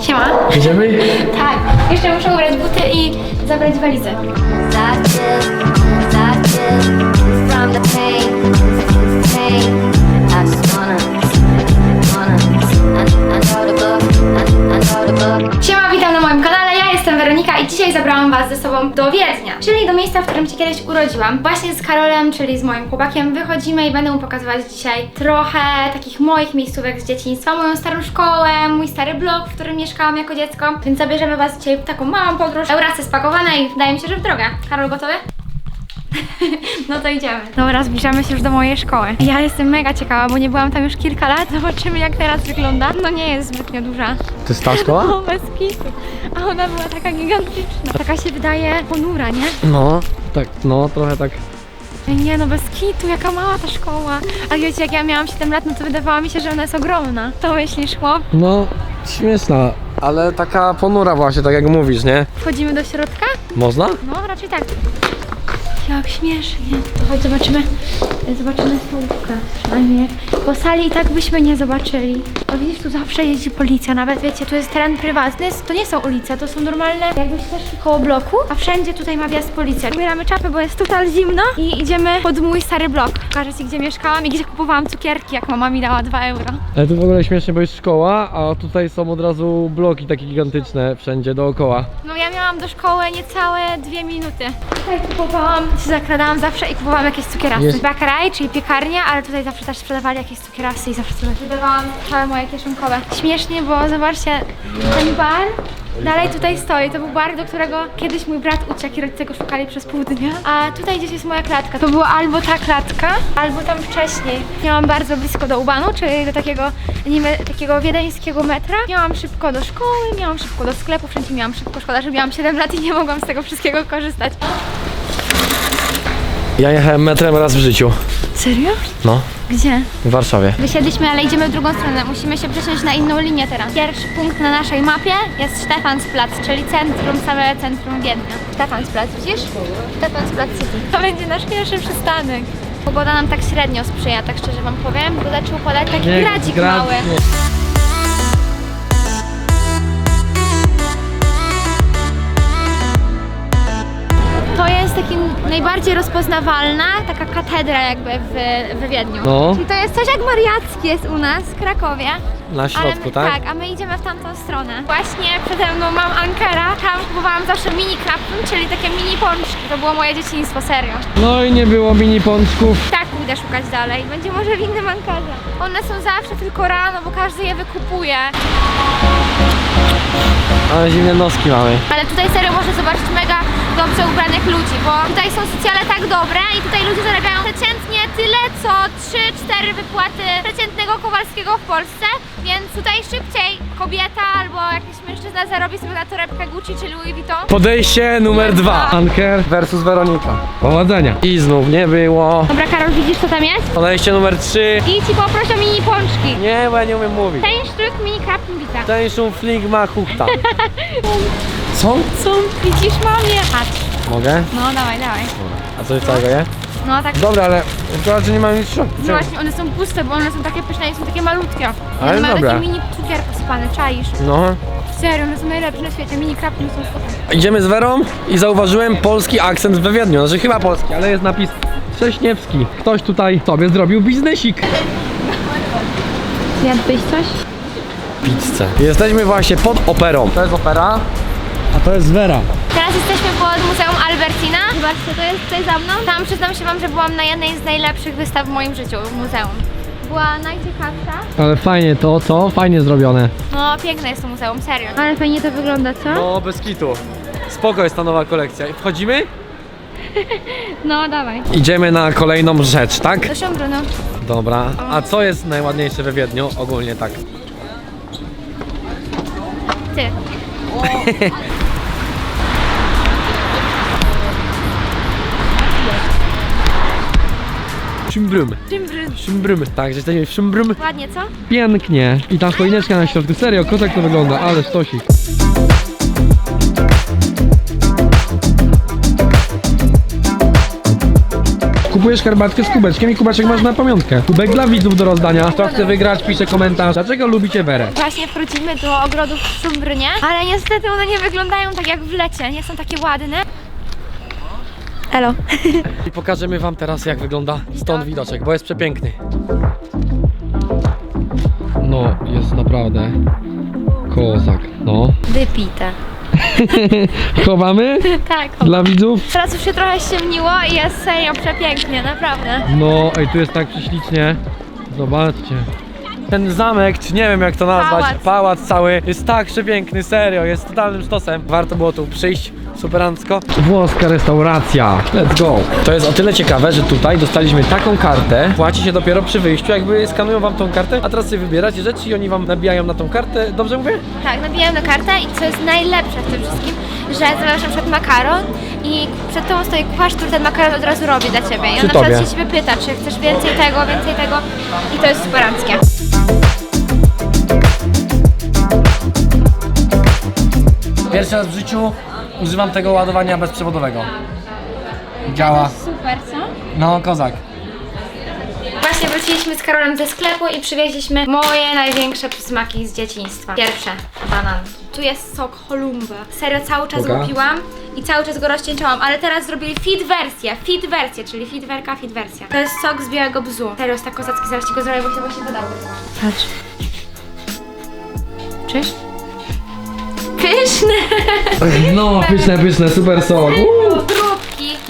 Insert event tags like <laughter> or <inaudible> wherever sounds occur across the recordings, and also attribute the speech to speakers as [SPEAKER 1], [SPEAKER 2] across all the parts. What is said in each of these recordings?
[SPEAKER 1] Siema.
[SPEAKER 2] Idziemy?
[SPEAKER 1] Tak, jeszcze muszę ubrać buty i zabrać walizę. Siema, i dzisiaj zabrałam Was ze sobą do Wiednia, czyli do miejsca, w którym się kiedyś urodziłam. Właśnie z Karolem, czyli z moim chłopakiem, wychodzimy i będę mu pokazywać dzisiaj trochę takich moich miejscówek z dzieciństwa, moją starą szkołę, mój stary blog, w którym mieszkałam jako dziecko, więc zabierzemy Was dzisiaj w taką małą podróż. Eurasy spakowane i wydaje mi się, że w drogę. Karol, gotowy? <laughs> No to idziemy. Dobra, zbliżamy się już do mojej szkoły. Ja jestem mega ciekawa, bo nie byłam tam już kilka lat. <laughs> Zobaczymy jak teraz wygląda. No nie jest zbytnio duża.
[SPEAKER 2] To jest ta szkoła?
[SPEAKER 1] O, <laughs> bez kitu. A ona była taka gigantyczna. Taka się wydaje ponura, nie?
[SPEAKER 2] No, tak, no, trochę tak.
[SPEAKER 1] Nie no, bez kitu, jaka mała ta szkoła. A wiecie, jak ja miałam 7 lat, no to wydawała mi się, że ona jest ogromna. To myślisz, chłop?
[SPEAKER 2] No, śmieszna, ale taka ponura właśnie, tak jak mówisz, nie?
[SPEAKER 1] Wchodzimy do środka?
[SPEAKER 2] Można?
[SPEAKER 1] No, raczej tak. Jak śmiesznie. To chodź, zobaczymy, zobaczymy stołówkę przynajmniej. Po sali i tak byśmy nie zobaczyli. Bo widzisz, tu zawsze jeździ policja, nawet wiecie, tu jest teren prywatny, to nie są ulice, to są normalne, jakbyś też koło bloku, a wszędzie tutaj ma wjazd policja. Ubieramy czapy, bo jest total zimno i idziemy pod mój stary blok. Pokażę Ci, gdzie mieszkałam i gdzie kupowałam cukierki, jak mama mi dała 2 euro.
[SPEAKER 2] Ale tu w ogóle śmiesznie, bo jest szkoła, a tutaj są od razu bloki takie gigantyczne wszędzie dookoła.
[SPEAKER 1] No ja miałam do szkoły niecałe dwie minuty. Tutaj kupowałam, się zakradałam zawsze i kupowałam jakieś cukierasy.
[SPEAKER 2] Jest-
[SPEAKER 1] Bakaraj, czyli piekarnia, ale tutaj zawsze też sprzedawali jakieś cukierasy i zawsze sobie wydawałam całe moje kieszonkowe. Śmiesznie, bo zobaczcie, ten bar dalej tutaj stoi. To był bar, do którego kiedyś mój brat uciekł i rodzice go szukali przez pół dnia. A tutaj gdzieś jest moja klatka. To była albo ta klatka, albo tam wcześniej. Miałam bardzo blisko do Ubanu, czyli do takiego, nime, takiego wiedeńskiego metra. Miałam szybko do szkoły, miałam szybko do sklepu, wszędzie miałam szybko. Szkoda, że miałam 7 lat i nie mogłam z tego wszystkiego korzystać.
[SPEAKER 2] Ja jechałem metrem raz w życiu.
[SPEAKER 1] Serio?
[SPEAKER 2] No,
[SPEAKER 1] Gdzie?
[SPEAKER 2] w Warszawie.
[SPEAKER 1] Wysiedliśmy, ale idziemy w drugą stronę. Musimy się przesiąść na inną linię teraz. Pierwszy punkt na naszej mapie jest Stefansplatz, czyli centrum, same centrum Wiednia. Stefansplatz, widzisz? Stefansplatz City. To będzie nasz pierwszy przystanek. Pogoda nam tak średnio sprzyja, tak szczerze wam powiem, bo zaczął padać taki gradzik mały. Najbardziej rozpoznawalna, taka katedra jakby w, w Wiedniu.
[SPEAKER 2] No.
[SPEAKER 1] Czyli to jest coś jak Mariacki jest u nas w Krakowie.
[SPEAKER 2] Na środku,
[SPEAKER 1] my,
[SPEAKER 2] tak?
[SPEAKER 1] Tak, a my idziemy w tamtą stronę. Właśnie przede mną mam Ankara. Tam kupowałam zawsze mini krapun, czyli takie mini pączki. To było moje dzieciństwo, serio.
[SPEAKER 2] No i nie było mini pączków.
[SPEAKER 1] Tak pójdę szukać dalej. Będzie może w innym Ankarze. One są zawsze tylko rano, bo każdy je wykupuje.
[SPEAKER 2] Ale zimne noski mamy.
[SPEAKER 1] Ale tutaj serio można zobaczyć dobrze ubranych ludzi, bo tutaj są socjale tak dobre i tutaj ludzie zarabiają przeciętnie tyle, co 3-4 wypłaty przeciętnego Kowalskiego w Polsce, więc tutaj szybciej kobieta albo jakiś mężczyzna zarobi sobie na torebkę Gucci czy Louis Vuitton.
[SPEAKER 2] Podejście numer dwa. Anker versus Weronika. Powodzenia. I znów nie było.
[SPEAKER 1] Dobra Karol, widzisz co tam jest?
[SPEAKER 2] Podejście numer trzy.
[SPEAKER 1] I ci poproszę o mini pączki.
[SPEAKER 2] Nie, bo ja nie umiem mówić.
[SPEAKER 1] Ten sztuk mini krapin bita.
[SPEAKER 2] Ten szum fligma hukta. <laughs> Co?
[SPEAKER 1] Co? Widzisz mamie? Patrz.
[SPEAKER 2] Mogę?
[SPEAKER 1] No dawaj, dawaj.
[SPEAKER 2] A coś całego je?
[SPEAKER 1] No tak.
[SPEAKER 2] Dobra, ale to że nie mam nic w środku.
[SPEAKER 1] No
[SPEAKER 2] Czemu?
[SPEAKER 1] właśnie, one są puste, bo one są takie pyszne i są takie malutkie.
[SPEAKER 2] Ale
[SPEAKER 1] one mają
[SPEAKER 2] dobra.
[SPEAKER 1] taki mini cukier posypany, czaisz.
[SPEAKER 2] No.
[SPEAKER 1] Serio, one są najlepsze na świecie. Mini krapki są super.
[SPEAKER 2] Idziemy z Werą i zauważyłem polski akcent we Wiedniu. Znaczy chyba polski, ale jest napis Trześniewski. Ktoś tutaj sobie zrobił biznesik.
[SPEAKER 1] Zjadłbyś coś?
[SPEAKER 2] Pizzę. Jesteśmy właśnie pod operą. To jest opera, a to jest Wera.
[SPEAKER 1] Teraz jesteśmy pod Muzeum Albertina. Zobaczcie, to jest tutaj za mną. Tam przyznam się wam, że byłam na jednej z najlepszych wystaw w moim życiu w muzeum. Była najciekawsza.
[SPEAKER 2] Ale fajnie to, co? Fajnie zrobione.
[SPEAKER 1] No, piękne jest to muzeum, serio. Ale fajnie to wygląda, co?
[SPEAKER 2] No, bez kitu. Spoko jest ta nowa kolekcja. Wchodzimy? <laughs>
[SPEAKER 1] No, dawaj.
[SPEAKER 2] Idziemy na kolejną rzecz, tak?
[SPEAKER 1] Do Szambru, no.
[SPEAKER 2] Dobra. A co jest najładniejsze we Wiedniu? Ogólnie tak.
[SPEAKER 1] Ty. <laughs>
[SPEAKER 2] Szymbrum.
[SPEAKER 1] Szymbry.
[SPEAKER 2] Szymbrum. Tak, że jesteśmy w Szymbrum.
[SPEAKER 1] Ładnie, co?
[SPEAKER 2] Pięknie. I tam choineczka na środku. Serio, kotek to wygląda, ale stosik. kupujesz herbatkę z kubeczkiem i kubeczek masz na pamiątkę. Kubek dla widzów do rozdania. Kto chce wygrać, pisze komentarz. Dlaczego lubicie Werę?
[SPEAKER 1] Właśnie wchodzimy do ogrodów w Szumbrnie, ale niestety one nie wyglądają tak jak w lecie, nie są takie ładne. Elo. <laughs>
[SPEAKER 2] I pokażemy wam teraz jak wygląda stąd widoczek, bo jest przepiękny. No, jest naprawdę kozak. No.
[SPEAKER 1] Wypite. <laughs>
[SPEAKER 2] Chowamy <laughs>
[SPEAKER 1] tak.
[SPEAKER 2] dla widzów.
[SPEAKER 1] Teraz już się trochę ściemniło i jest serio przepięknie, naprawdę.
[SPEAKER 2] No, ej, tu jest tak prześlicznie. Zobaczcie. Ten zamek, czy nie wiem jak to nazwać,
[SPEAKER 1] Pałac.
[SPEAKER 2] pałac cały, jest tak przepiękny, serio, jest totalnym sztosem. Warto było tu przyjść, superancko. Włoska restauracja, let's go. To jest o tyle ciekawe, że tutaj dostaliśmy taką kartę, płaci się dopiero przy wyjściu, jakby skanują wam tą kartę, a teraz sobie wybieracie rzeczy i oni wam nabijają na tą kartę, dobrze mówię?
[SPEAKER 1] Tak, nabijam na kartę i co jest najlepsze w tym wszystkim, że zamawiasz na przykład makaron i przed tobą stoi kucharz, który ten makaron od razu robi dla ciebie. I on
[SPEAKER 2] Przy
[SPEAKER 1] na przykład
[SPEAKER 2] tobie.
[SPEAKER 1] się ciebie pyta, czy chcesz więcej tego, więcej tego i to jest superanckie.
[SPEAKER 2] Pierwszy raz w życiu używam tego ładowania bezprzewodowego. Działa.
[SPEAKER 1] Super, co?
[SPEAKER 2] No, kozak.
[SPEAKER 1] Właśnie wróciliśmy z Karolem ze sklepu i przywieźliśmy moje największe przysmaki z dzieciństwa. Pierwsze, banan. Tu jest sok Holumba. Serio, cały czas piłam i cały czas go rozcieńczałam, ale teraz zrobili fit wersję, fit wersję, czyli fit werka, fit wersja. To jest sok z białego bzu. Serio, jest tak kozacki, zaraz ci go zrobię, bo się właśnie wydało. Patrz. Czyż? Pyszne!
[SPEAKER 2] No, pyszne, pyszne, super sok.
[SPEAKER 1] Próbki,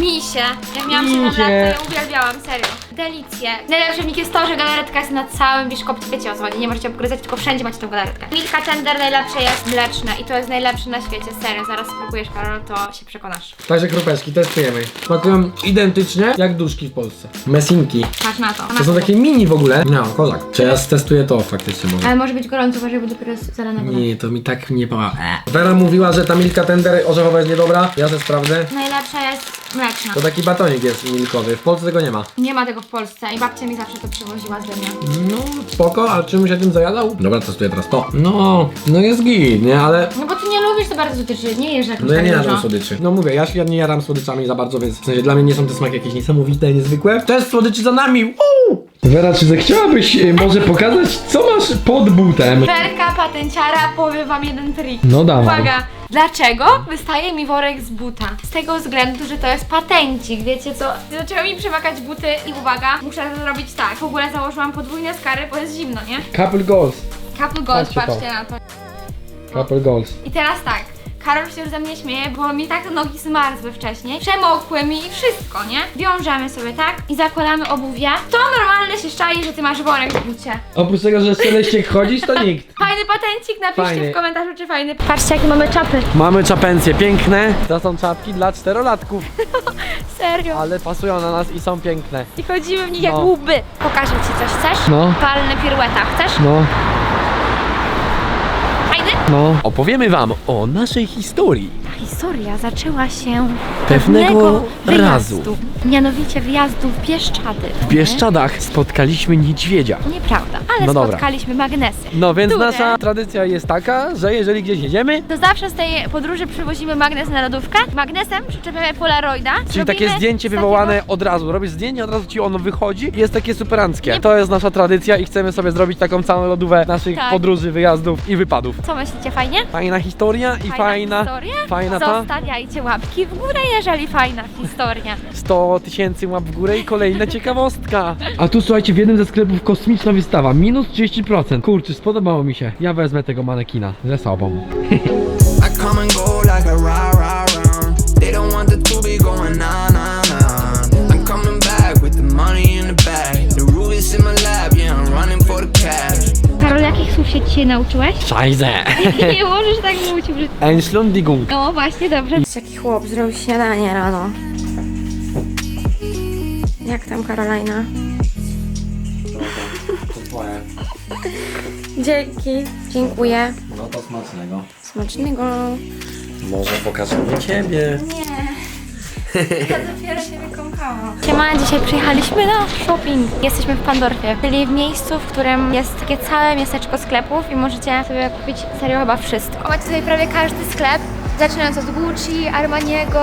[SPEAKER 1] misie. Jak miałam 7 lat, to
[SPEAKER 2] Misie.
[SPEAKER 1] ja uwielbiałam, serio. Delicje. Najlepsze w nich jest to, że galaretka jest na całym biszkopcie, wiecie o co chodzi, nie możecie obgryzać, tylko wszędzie macie tą galaretkę. Milka tender najlepsze jest mleczne i to jest najlepsze na świecie, serio. Zaraz spróbujesz, Karol, to się przekonasz.
[SPEAKER 2] Także krupeczki testujemy. Smakują identycznie jak duszki w Polsce. Messinki.
[SPEAKER 1] Patrz na to.
[SPEAKER 2] To są takie mini w ogóle. No, kozak. Czy ja testuję to faktycznie może?
[SPEAKER 1] Ale może być gorąco, uważaj, bo dopiero jest woda.
[SPEAKER 2] Nie, to mi tak nie pała. Vera mówiła, że ta milka tender orzechowa jest niedobra. Ja też sprawdzę.
[SPEAKER 1] Najlepsza jest mleczna.
[SPEAKER 2] To taki batonik jest milkowy. W Polsce tego nie ma.
[SPEAKER 1] Nie ma tego w Polsce i babcia mi zawsze to przywoziła z Dynia.
[SPEAKER 2] No, spoko, a czym się tym zajadał? Dobra, testuję teraz to. No, no jest git, nie? Ale
[SPEAKER 1] No bo ty nie lubisz to bardzo słodyczy, nie jesz jakoś
[SPEAKER 2] No ja
[SPEAKER 1] tak
[SPEAKER 2] nie
[SPEAKER 1] dużo.
[SPEAKER 2] jadam słodyczy. No mówię, ja się nie jaram słodyczami za bardzo, więc w sensie dla mnie nie są te smaki jakieś niesamowite, niezwykłe. Test słodyczy za nami! Woo! Wera, czy zechciałabyś e, może pokazać, co masz pod butem?
[SPEAKER 1] Werka patenciara powie wam jeden trik.
[SPEAKER 2] No dawaj.
[SPEAKER 1] Uwaga, dlaczego wystaje mi worek z buta? Z tego względu, że to jest patencik, wiecie co? Zaczęły mi przemakać buty i uwaga, muszę to zrobić tak. W ogóle założyłam podwójne skary, bo jest zimno, nie?
[SPEAKER 2] Couple goals.
[SPEAKER 1] Couple goals,
[SPEAKER 2] Patrzcie
[SPEAKER 1] patrzcie na to.
[SPEAKER 2] Couple goals.
[SPEAKER 1] I teraz tak. Karol się już ze mnie śmieje, bo mi tak nogi zmarzły wcześniej. Przemokły mi i wszystko, nie? Wiążemy sobie, tak? I zakładamy obuwie. To normalne się szczai, że ty masz worek w bucie.
[SPEAKER 2] Oprócz tego, że szeleściek chodzisz, to nikt. <laughs>
[SPEAKER 1] Fajny patencik, napiszcie
[SPEAKER 2] Fajny.
[SPEAKER 1] w komentarzu, czy fajny. Patrzcie, jakie mamy czapy.
[SPEAKER 2] Mamy czapencje piękne. To są czapki dla czterolatków, <laughs>
[SPEAKER 1] Serio.
[SPEAKER 2] ale pasują na nas i są piękne.
[SPEAKER 1] I chodzimy w nich jak
[SPEAKER 2] No.
[SPEAKER 1] łby. Pokażę ci coś, chcesz?
[SPEAKER 2] No.
[SPEAKER 1] Palny pirueta, chcesz?
[SPEAKER 2] No? No. Opowiemy wam o naszej historii.
[SPEAKER 1] Historia zaczęła się
[SPEAKER 2] Pewnego
[SPEAKER 1] wyjazdu.
[SPEAKER 2] razu.
[SPEAKER 1] Mianowicie wyjazdu w Bieszczady.
[SPEAKER 2] W Bieszczadach spotkaliśmy niedźwiedzia.
[SPEAKER 1] Nieprawda, ale
[SPEAKER 2] No dobra.
[SPEAKER 1] spotkaliśmy magnesy.
[SPEAKER 2] No więc
[SPEAKER 1] Które?
[SPEAKER 2] nasza tradycja jest taka, że jeżeli gdzieś jedziemy,
[SPEAKER 1] To zawsze z tej podróży przywozimy magnes na lodówkę. Magnesem przyczepiamy polaroida.
[SPEAKER 2] Czyli
[SPEAKER 1] Robimy
[SPEAKER 2] takie zdjęcie
[SPEAKER 1] z
[SPEAKER 2] wywołane od razu. Robisz zdjęcie, od razu ci ono wychodzi i jest takie superanckie.
[SPEAKER 1] Nie-
[SPEAKER 2] To jest nasza tradycja i chcemy sobie zrobić taką całą lodówę naszych
[SPEAKER 1] Tak.
[SPEAKER 2] podróży, wyjazdów i wypadów.
[SPEAKER 1] Co myślicie, fajnie?
[SPEAKER 2] Fajna historia i fajna,
[SPEAKER 1] historia?
[SPEAKER 2] Fajna ta.
[SPEAKER 1] Zostawiajcie łapki w górę, jeżeli fajna historia.
[SPEAKER 2] 100 tysięcy łap w górę i kolejna <laughs> ciekawostka. A tu słuchajcie, w jednym ze sklepów kosmiczna wystawa, minus 30%. Kurczę, spodobało mi się. Ja wezmę tego manekina ze sobą. <laughs>
[SPEAKER 3] I come and go like a
[SPEAKER 1] słów się dzisiaj nauczyłeś?
[SPEAKER 2] Szajze. <laughs>
[SPEAKER 1] Nie możesz tak mówić brzydko.
[SPEAKER 2] Entschuldigung.
[SPEAKER 1] No właśnie, dobrze. Jaki chłop zrobił śniadanie rano. Jak tam Karolina? <laughs> Dzięki. Dziękuję.
[SPEAKER 2] No to smacznego.
[SPEAKER 1] Smacznego.
[SPEAKER 2] Może pokażemy ciebie.
[SPEAKER 1] Ja dopiero się wykąpałam. Siema, dzisiaj przyjechaliśmy na shopping. Jesteśmy w Pandorfie, czyli w miejscu, w którym jest takie całe miasteczko sklepów i możecie sobie kupić serio chyba wszystko. Macie tutaj prawie każdy sklep, zaczynając od Gucci, Armaniego,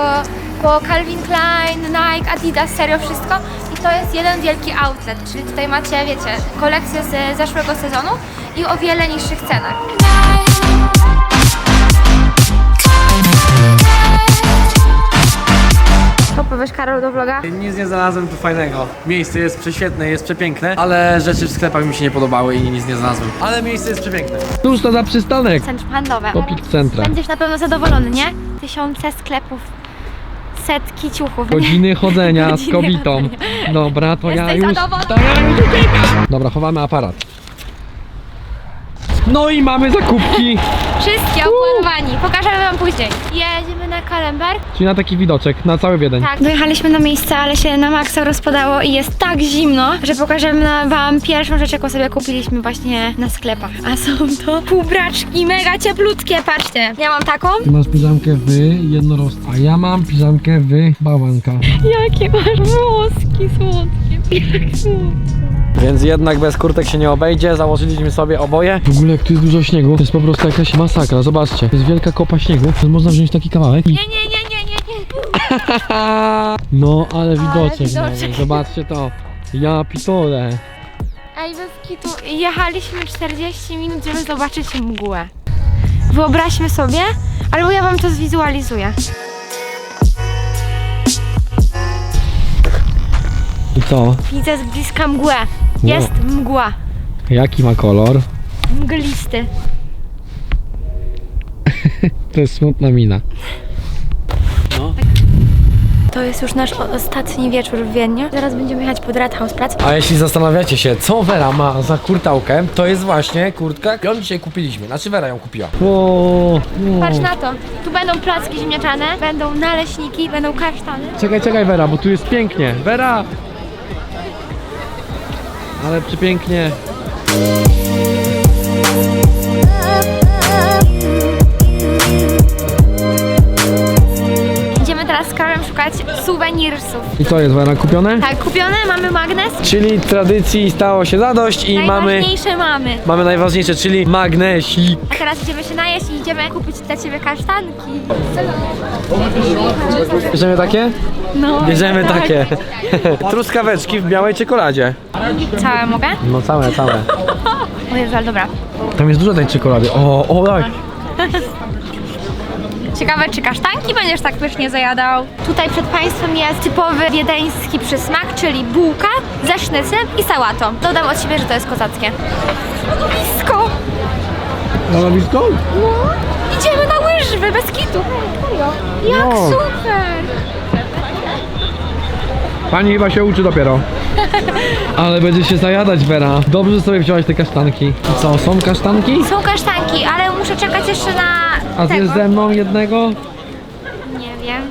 [SPEAKER 1] po Calvin Klein, Nike, Adidas, serio wszystko. I to jest jeden wielki outlet, czyli tutaj macie, wiecie, kolekcję z zeszłego sezonu i o wiele niższych cenach. Co powiesz Karol do vloga?
[SPEAKER 2] Nic nie znalazłem tu fajnego. Miejsce jest prześwietne, jest przepiękne, ale rzeczy w sklepach mi się nie podobały i nic nie znalazłem. Ale miejsce jest przepiękne. Cóż to za przystanek?
[SPEAKER 1] Centrum handlowe.
[SPEAKER 2] Topik centra.
[SPEAKER 1] Będziesz na pewno zadowolony, nie? Tysiące sklepów, setki ciuchów.
[SPEAKER 2] Godziny chodzenia z
[SPEAKER 1] Godziny
[SPEAKER 2] kobietą.
[SPEAKER 1] chodzenia.
[SPEAKER 2] Dobra, to ja
[SPEAKER 1] Jesteś
[SPEAKER 2] już...
[SPEAKER 1] zadowolony?
[SPEAKER 2] To ja już uciekam. Dobra, chowamy aparat. No i mamy zakupki,
[SPEAKER 1] Wszystkie opłanowani. Pokażemy wam później. Jedziemy na Kalember.
[SPEAKER 2] czyli na taki widoczek, na cały Wiedeń.
[SPEAKER 1] Tak, dojechaliśmy na miejsce, ale się na maksa rozpadało i jest tak zimno, że pokażemy wam pierwszą rzecz, jaką sobie kupiliśmy właśnie na sklepach. A są to półbraczki mega cieplutkie, patrzcie. Ja mam taką.
[SPEAKER 2] Ty masz piżamkę w jednorożca, a ja mam piżamkę w bałwanka.
[SPEAKER 1] Jakie masz włoski słodkie, jak słodkie.
[SPEAKER 2] Więc jednak bez kurtek się nie obejdzie, założyliśmy sobie oboje. W ogóle jak tu jest dużo śniegu, to jest po prostu jakaś masakra, zobaczcie. To jest wielka kopa śniegu, to można wziąć taki kawałek i...
[SPEAKER 1] Nie, nie, nie, nie, nie, nie. <laughs>
[SPEAKER 2] No, ale widoczek,
[SPEAKER 1] widoczek.
[SPEAKER 2] mamy. zobaczcie to. Ja pitole.
[SPEAKER 1] Ej, bez kitu, jechaliśmy 40 minut, żeby zobaczyć mgłę. Wyobraźmy sobie, albo ja wam to zwizualizuję.
[SPEAKER 2] I co?
[SPEAKER 1] Widzę z bliska mgłę. Jest mgła.
[SPEAKER 2] Jaki ma kolor?
[SPEAKER 1] Mglisty. <laughs>
[SPEAKER 2] To jest smutna mina.
[SPEAKER 1] To jest już nasz o- ostatni wieczór w Wiedniu. Zaraz będziemy jechać pod Rathausplatz.
[SPEAKER 2] A jeśli zastanawiacie się, co Vera ma za kurtałkę, to jest właśnie kurtka, którą dzisiaj kupiliśmy. Znaczy Vera ją kupiła. O,
[SPEAKER 1] Patrz na to. Tu będą placki ziemniaczane, będą naleśniki, będą kasztany.
[SPEAKER 2] Czekaj, czekaj Vera, bo tu jest pięknie. Vera! Ale przepięknie.
[SPEAKER 1] Teraz z Karolem szukać suwenirsów.
[SPEAKER 2] I co jest Vera, kupione?
[SPEAKER 1] Tak, kupione, mamy magnes.
[SPEAKER 2] Czyli tradycji stało się zadość i mamy,
[SPEAKER 1] Najważniejsze mamy.
[SPEAKER 2] mamy najważniejsze, czyli magnesik.
[SPEAKER 1] A teraz idziemy się najeść i idziemy kupić dla ciebie kasztanki.
[SPEAKER 2] Bierzemy takie?
[SPEAKER 1] No.
[SPEAKER 2] Bierzemy takie. <laughs> Truskaweczki w białej czekoladzie.
[SPEAKER 1] Całe mogę?
[SPEAKER 2] No całe, całe. <laughs>
[SPEAKER 1] O Jezu, ale dobra.
[SPEAKER 2] Tam jest dużo tej czekolady. O, o tak. <laughs>
[SPEAKER 1] Ciekawe, czy kasztanki będziesz tak pysznie zajadał? Tutaj przed Państwem jest typowy wiedeński przysmak, czyli bułka ze sznycem i sałatą. Dodam od siebie, że to jest kozackie.
[SPEAKER 2] Na blisko?
[SPEAKER 1] No, idziemy na łyżwy, bez kitu. Jak
[SPEAKER 2] No.
[SPEAKER 1] super!
[SPEAKER 2] Pani chyba się uczy dopiero. <laughs> Ale będzie się zajadać, Vera. Dobrze że sobie wziąłeś te kasztanki. I co, są kasztanki?
[SPEAKER 1] Są kasztanki, ale muszę czekać jeszcze na
[SPEAKER 2] A
[SPEAKER 1] tego.
[SPEAKER 2] zjesz ze mną jednego?
[SPEAKER 1] Nie wiem.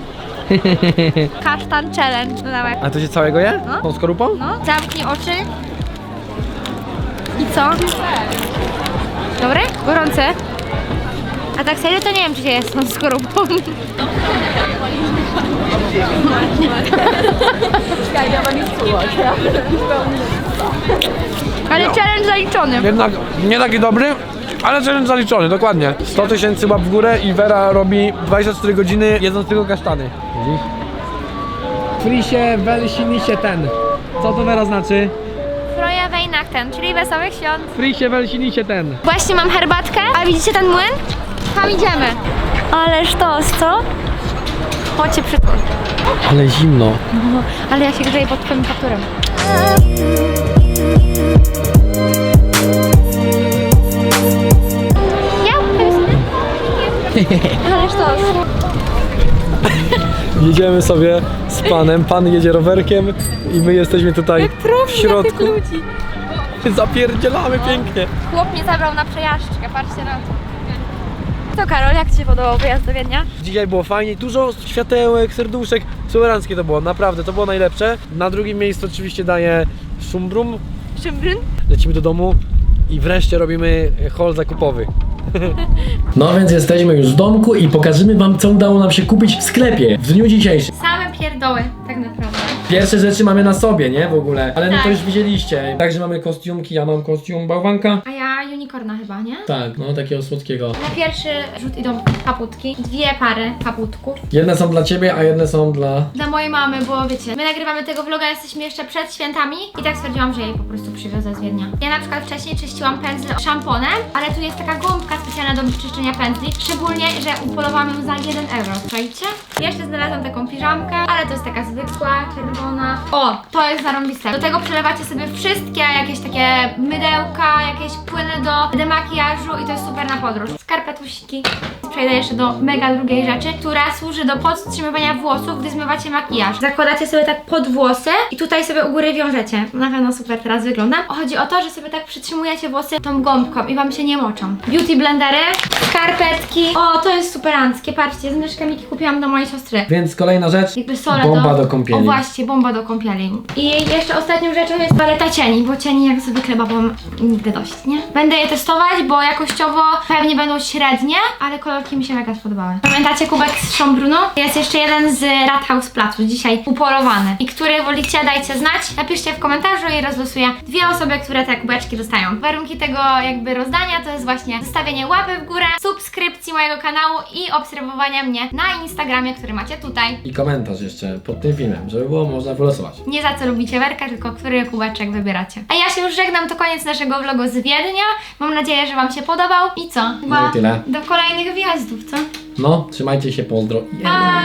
[SPEAKER 1] <laughs> Kasztan challenge, dawaj.
[SPEAKER 2] A to się całego je?
[SPEAKER 1] No.
[SPEAKER 2] Tą skorupą?
[SPEAKER 1] No, zamknij oczy. I co? Dobre? Gorące? A tak serio to nie wiem, czy się jest tą skorupą. <laughs> Ale challenge zaliczony.
[SPEAKER 2] Jednak nie taki dobry, ale challenge zaliczony, dokładnie. 100 tysięcy łap w górę i Vera robi 24 godziny jedząc tylko kasztany. Frisie, welsinie ten. Co to Vera znaczy?
[SPEAKER 1] Freue Weihnachten, czyli wesołych świąt.
[SPEAKER 2] Frisie, welsinie ten.
[SPEAKER 1] Właśnie mam herbatkę, a widzicie ten młyn? Tam idziemy. Ależ to, co? Chodźcie przytul.
[SPEAKER 2] Ale zimno.
[SPEAKER 1] Ale ja się grzeję pod twoim Ależ to.
[SPEAKER 2] Jedziemy sobie z panem, pan jedzie rowerkiem i my jesteśmy tutaj w środku.
[SPEAKER 1] ludzi.
[SPEAKER 2] Zapierdzielamy pięknie.
[SPEAKER 1] Chłop mnie zabrał na przejażdżkę, patrzcie na to. Co Karol, jak Ci się podobał wyjazd do Wiednia?
[SPEAKER 2] Dzisiaj było fajnie, dużo światełek, serduszek, superanckie to było, naprawdę, to było najlepsze. Na drugim miejscu oczywiście daję Szumbrum,
[SPEAKER 1] Szymbryn?
[SPEAKER 2] lecimy do domu i wreszcie robimy haul zakupowy. No więc jesteśmy już w domku i pokażemy wam co udało nam się kupić w sklepie w dniu dzisiejszym.
[SPEAKER 1] Same pierdoły, tak naprawdę.
[SPEAKER 2] Pierwsze rzeczy mamy na sobie, nie? W ogóle. Ale no to
[SPEAKER 1] Tak.
[SPEAKER 2] już widzieliście. Także mamy kostiumki, ja mam kostium bałwanka.
[SPEAKER 1] A ja unicorna chyba, nie?
[SPEAKER 2] Tak, no takiego słodkiego.
[SPEAKER 1] Na pierwszy rzut idą kaputki. Dwie pary kaputków.
[SPEAKER 2] Jedne są dla ciebie, a jedne są dla...
[SPEAKER 1] Dla mojej mamy, bo wiecie, my nagrywamy tego vloga, jesteśmy jeszcze przed świętami i tak stwierdziłam, że jej po prostu przywiozę z Wiednia. Ja na przykład wcześniej czyściłam pędzle szamponem, ale tu jest taka gąbka specjalna do czyszczenia pędzli, szczególnie, że upolowałam ją za 1 euro. Czajcie? Jeszcze znalazłam taką piżamkę, ale to jest taka zwykła, czerwona. O, to jest zarąbiste. Do tego przelewacie sobie wszystkie jakieś takie mydełka, jakieś płyny do demakijażu i to jest super na podróż. Skarpetusiki. Przejdę jeszcze do mega drugiej rzeczy, która służy do podtrzymywania włosów, gdy zmywacie makijaż. Zakładacie sobie tak pod włosy i tutaj sobie u góry wiążecie. Na pewno super teraz wygląda. Chodzi o to, że sobie tak przytrzymujecie włosy tą gąbką i wam się nie moczą. Beauty blendery, skarpetki. O, to jest superanckie. Patrzcie, z myszkę Miki kupiłam do mojej siostry.
[SPEAKER 2] Więc kolejna rzecz.
[SPEAKER 1] Jakby sole
[SPEAKER 2] Bomba
[SPEAKER 1] do...
[SPEAKER 2] do kąpieli.
[SPEAKER 1] O właśnie, bomba do kąpieli. I jeszcze ostatnią rzeczą jest paleta cieni, bo cieni jak zwykle babom nigdy dość, nie? Będę je testować, bo jakościowo pewnie będą średnie, ale kolorki mi się mega spodobały. Pamiętacie kubek z Szombrunu? Jest jeszcze jeden z Rathaus Placu, dzisiaj upolowany. I który wolicie, dajcie znać. Napiszcie w komentarzu i rozlosuję dwie osoby, które te kubeczki dostają. Warunki tego jakby rozdania to jest właśnie zostawienie łapy w górę, subskrypcji mojego kanału i obserwowania mnie na Instagramie, który macie tutaj.
[SPEAKER 2] I komentarz jeszcze pod tym filmem, żeby było można wylosować.
[SPEAKER 1] Nie za co lubicie werka, tylko który kubeczek wybieracie. A ja się już żegnam, to koniec naszego vlogu z Wiednia. Mam nadzieję, że Wam się podobał. I co? Chyba
[SPEAKER 2] No i tyle.
[SPEAKER 1] do kolejnych wjazdów, co?
[SPEAKER 2] No, trzymajcie się, pozdro.
[SPEAKER 1] Pa!